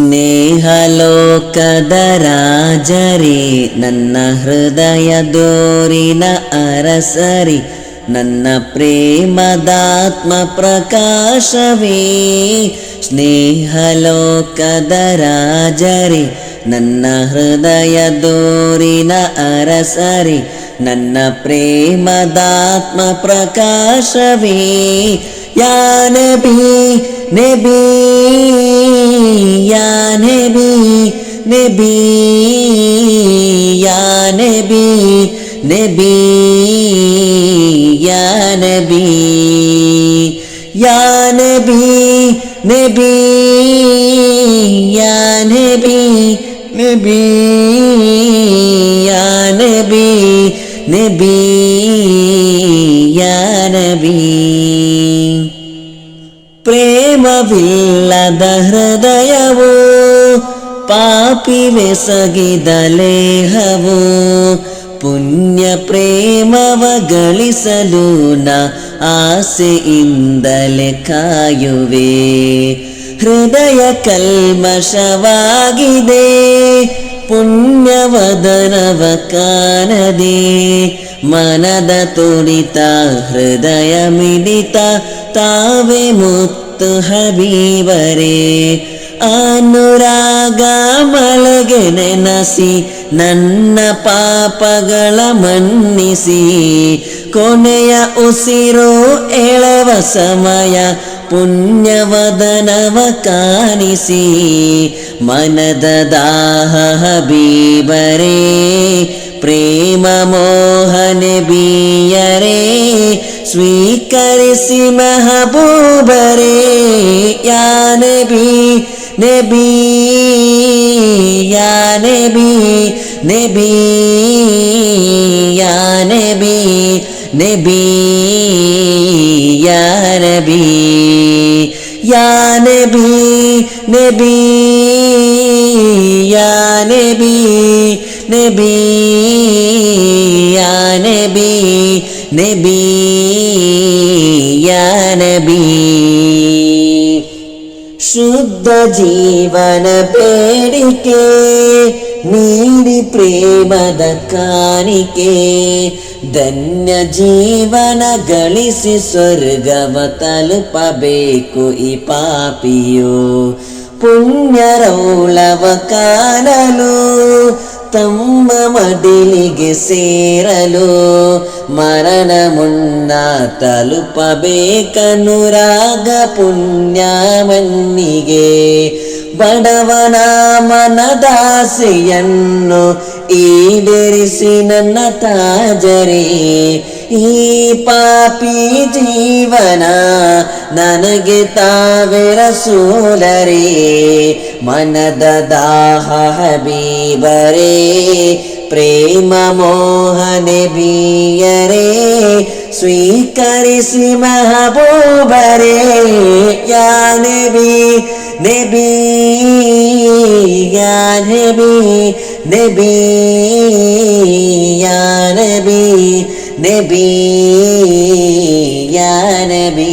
ಸ್ನೇಹಲೋಕದ ರಾಜರಿ, ನನ್ನ ಹೃದಯ ದೋರಿನ ಅರಸರಿ, ನನ್ನ ಪ್ರೇಮದಾತ್ಮ ಪ್ರಕಾಶವೇ. ಸ್ನೇಹಲೋಕದ ರಾಜರಿ, ನನ್ನ ಹೃದಯ ದೋರಿನ ಅರಸರಿ, ನನ್ನ ಪ್ರೇಮದಾತ್ಮ ಪ್ರಕಾಶವೇ. ಯಾ ನಬಿ ನಬಿ नबी नबी या नबी नबी या नबी या नबी नबी या नबी नबी या नबी नबी या नबी ಪ್ರೇಮವಿಲ್ಲದ ಹೃದಯವು ಪಾಪಿವೆಸಗಿದ ಲೇಹವು ಪುಣ್ಯ ಪ್ರೇಮವ ಗಳಿಸಲು ನ ಆಸೆಯಿಂದಲೇ ಕಾಯುವೆ. ಹೃದಯ ಕಲ್ಮಶವಾಗಿದೆ ಪುಣ್ಯವದನವ ಕಾಣದೆ ಮನದ ತುಡಿತ ಹೃದಯ ಮಿಡಿತ, ತಾವೇ ಮುತ್ತು ಹಬೀವರೇ ಅನುರಾಗ ಮಲಗೆ ನೆನಸಿ, ನನ್ನ ಪಾಪಗಳ ಮನ್ನಿಸಿ. ಕೊನೆಯ ಉಸಿರೋ ಎಳವ ಸಮಯ, ಪುಣ್ಯವದನವ ಕಾಣಿಸಿ. ಮನದ ದಾಹ ಹಬೀಬರೇ. ಪ್ರೇಮ ಮೋಹನೆ ಬೀಯರೇ ಸ್ವೀಕರಿಸಿ ಮಹಬೂಬರೇ ಯಾ ನಬಿ ನಬಿ ಯಾ ನಬಿ ನಬಿ ಯಾ ನಬಿ ನಬಿ ಯಾ ನಬಿ ಯಾ ನಬಿ ನಬಿ ಯಾ ನಬಿ ನಬಿ ಯಾ ನಬಿ ನಬಿ ಯಾ ನಬಿ ಶುದ್ಧ ಜೀವನ ಬೇಡಿಕೆ ನೀಡಿ ಪ್ರೇಮದ ಕಾಣಿಕೆ ಧನ್ಯ ಜೀವನ ಗಳಿಸಿ ಸ್ವರ್ಗವ ತಲುಪಬೇಕು ಈ ಪಾಪಿಯು ಪುಣ್ಯರೌಳವ ಕಾಣಲು ತಮ್ಮ ಮಡಿಲಿಗೆ ಸೇರಲು ಮರಣ ಮುನ್ನ ತಲುಪಬೇಕನುರಾಗ ಪುಣ್ಯಮನ್ನಿಗೆ ಬಡವನ ಮನದಾಸೆಯನ್ನು ಈಡೇರಿಸಿ ನನ್ನ ತಾಜರೇ. ಈ ಪಾಪಿ ಜೀವನ ನನಗೆ ತಾವೆರ ಸೋಲರೇ ಮನದ ದಾಹ ಹಬೀಬರೇ ಪ್ರೇಮ ಮೋಹನೆ ಬೀಯರೇ ಸ್ವೀಕರಿಸಿ ಮಹಬೂಬರೇ ಯಾ ನಬಿ ನಬಿ ಯಾ ನಬಿ ನಬಿ ಯಾ നബി യാ നബി.